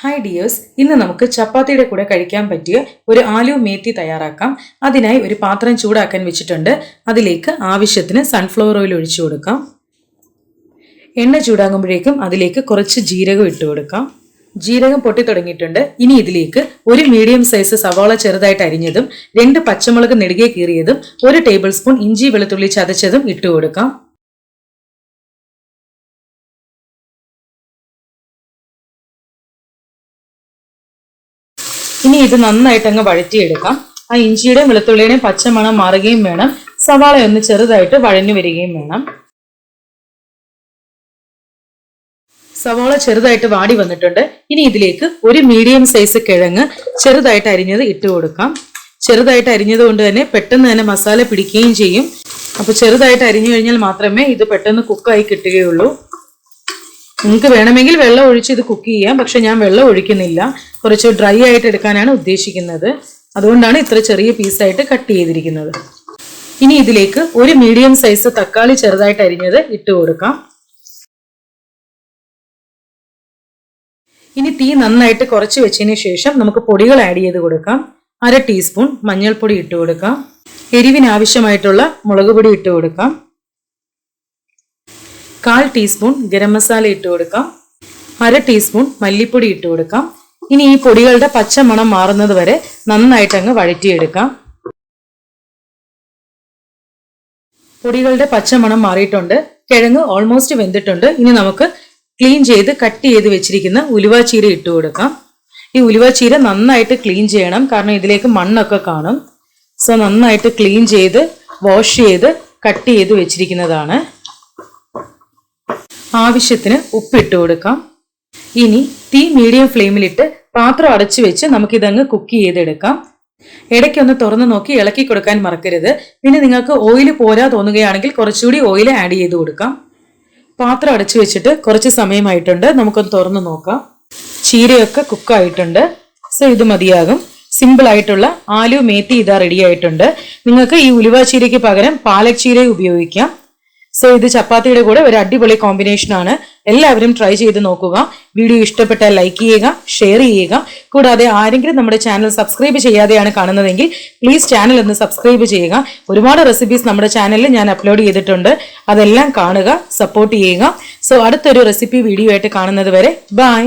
Hi dears ഇന്ന് നമുക്ക് ചപ്പാത്തിയുടെ കൂടെ കഴിക്കാൻ പറ്റിയ ഒരു ആലു മേത്തി തയ്യാറാക്കാം. അതിനായി ഒരു പാത്രം ചൂടാക്കാൻ വെച്ചിട്ടുണ്ട്. അതിലേക്ക് ആവശ്യത്തിന് സൺഫ്ലവർ ഓയിൽ ഒഴിച്ചു കൊടുക്കാം. എണ്ണ ചൂടാകുമ്പോഴേക്കും അതിലേക്ക് കുറച്ച് ജീരകം ഇട്ട് കൊടുക്കാം. ജീരകം പൊട്ടി തുടങ്ങിയിട്ടുണ്ട്. ഇനി ഇതിലേക്ക് ഒരു മീഡിയം സൈസ് സവാള ചെറുതായിട്ട് അരിഞ്ഞതും രണ്ട് പച്ചമുളക് നെടുകെ കീറിയതും ഒരു ടേബിൾ സ്പൂൺ ഇഞ്ചി വെളുത്തുള്ളി ചതച്ചതും ഇട്ട് കൊടുക്കാം. ഇനി ഇത് നന്നായിട്ട് അങ്ങ് വഴറ്റിയെടുക്കാം. ആ ഇഞ്ചിയുടെയും വെളുത്തുള്ളിയുടെയും പച്ചമണം മാറുകയും വേണം. സവാള ഒന്ന് ചെറുതായിട്ട് വഴഞ്ഞു വരികയും വേണം. സവാള ചെറുതായിട്ട് വാടി വന്നിട്ടുണ്ട്. ഇനി ഇതിലേക്ക് ഒരു മീഡിയം സൈസ് കിഴങ്ങ് ചെറുതായിട്ട് അരിഞ്ഞത് ഇട്ട് കൊടുക്കാം. ചെറുതായിട്ട് അരിഞ്ഞത് കൊണ്ട് തന്നെ പെട്ടെന്ന് തന്നെ മസാല പിടിക്കുകയും ചെയ്യും. അപ്പൊ ചെറുതായിട്ട് അരിഞ്ഞു കഴിഞ്ഞാൽ മാത്രമേ ഇത് പെട്ടെന്ന് കുക്കായി കിട്ടുകയുള്ളൂ. നിങ്ങൾക്ക് വേണമെങ്കിൽ വെള്ളം ഒഴിച്ച് ഇത് കുക്ക് ചെയ്യാം. പക്ഷെ ഞാൻ വെള്ളം ഒഴിക്കുന്നില്ല. കുറച്ച് ഡ്രൈ ആയിട്ട് എടുക്കാനാണ് ഉദ്ദേശിക്കുന്നത്. അതുകൊണ്ടാണ് ഇത്ര ചെറിയ പീസായിട്ട് കട്ട് ചെയ്തിരിക്കുന്നത്. ഇനി ഇതിലേക്ക് ഒരു മീഡിയം സൈസ് തക്കാളി ചെറുതായിട്ട് അരിഞ്ഞത് ഇട്ട് കൊടുക്കാം. ഇനി തീ നന്നായിട്ട് കുറച്ച് വെച്ചതിന് ശേഷം നമുക്ക് പൊടികൾ ആഡ് ചെയ്ത് കൊടുക്കാം. അര ടീസ്പൂൺ മഞ്ഞൾപ്പൊടി ഇട്ട് കൊടുക്കാം. എരിവിനാവശ്യമായിട്ടുള്ള മുളക് പൊടി ഇട്ട് കൊടുക്കാം. കാൽ ടീസ്പൂൺ ഗരം മസാല ഇട്ട് കൊടുക്കാം. അര ടീസ്പൂൺ മല്ലിപ്പൊടി ഇട്ട് കൊടുക്കാം. ഇനി ഈ പൊടികളുടെ പച്ച മണം മാറുന്നത് വരെ നന്നായിട്ട് അങ്ങ് വഴറ്റിയെടുക്കാം. പൊടികളുടെ പച്ച മണം മാറിയിട്ടുണ്ട്. കിഴങ്ങ് ഓൾമോസ്റ്റ് വെന്തിട്ടുണ്ട്. ഇനി നമുക്ക് ക്ലീൻ ചെയ്ത് കട്ട് ചെയ്ത് വെച്ചിരിക്കുന്ന ഉലുവാച്ചീര ഇട്ട് കൊടുക്കാം. ഈ ഉലുവാച്ചീര നന്നായിട്ട് ക്ലീൻ ചെയ്യണം. കാരണം ഇതിലേക്ക് മണ്ണൊക്കെ കാണും. സോ നന്നായിട്ട് ക്ലീൻ ചെയ്ത് വാഷ് ചെയ്ത് കട്ട് ചെയ്ത് വെച്ചിരിക്കുന്നതാണ്. ആവശ്യത്തിന് ഉപ്പിട്ട് കൊടുക്കാം. ഇനി തീ മീഡിയം ഫ്ലെയിമിലിട്ട് പാത്രം അടച്ചു വെച്ച് നമുക്കിതങ്ങ് കുക്ക് ചെയ്തെടുക്കാം. ഇടയ്ക്കൊന്ന് തുറന്ന് നോക്കി ഇളക്കി കൊടുക്കാൻ മറക്കരുത്. പിന്നെ നിങ്ങൾക്ക് ഓയിൽ പോരാ തോന്നുകയാണെങ്കിൽ കുറച്ചുകൂടി ഓയിൽ ആഡ് ചെയ്ത് കൊടുക്കാം. പാത്രം അടച്ചു വെച്ചിട്ട് കുറച്ച് സമയമായിട്ടുണ്ട്. നമുക്കൊന്ന് തുറന്ന് നോക്കാം. ചീരയൊക്കെ കുക്കായിട്ടുണ്ട്. സോ ഇത് മതിയാകും. സിമ്പിൾ ആയിട്ടുള്ള ആലു മേത്തി ഇതാ റെഡി ആയിട്ടുണ്ട്. നിങ്ങൾക്ക് ഈ ഉലുവ ചീരയ്ക്ക് പകരം പാലക് ചീര ഉപയോഗിക്കാം. സോ ഇത് ചപ്പാത്തിയുടെ കൂടെ ഒരു അടിപൊളി കോമ്പിനേഷൻ ആണ്. എല്ലാവരും ട്രൈ ചെയ്ത് നോക്കുക. വീഡിയോ ഇഷ്ടപ്പെട്ടാൽ ലൈക്ക് ചെയ്യുക ഷെയർ ചെയ്യുക. കൂടാതെ ആരെങ്കിലും നമ്മുടെ ചാനൽ സബ്സ്ക്രൈബ് ചെയ്യാതെയാണ് കാണുന്നതെങ്കിൽ പ്ലീസ് ചാനൽ ഒന്ന് സബ്സ്ക്രൈബ് ചെയ്യുക. ഒരുപാട് റെസിപ്പീസ് നമ്മുടെ ചാനലിൽ ഞാൻ അപ്ലോഡ് ചെയ്തിട്ടുണ്ട്. അതെല്ലാം കാണുക സപ്പോർട്ട് ചെയ്യുക. സോ അടുത്തൊരു റെസിപ്പി വീഡിയോ ആയിട്ട് കാണുന്നത് വരെ ബൈ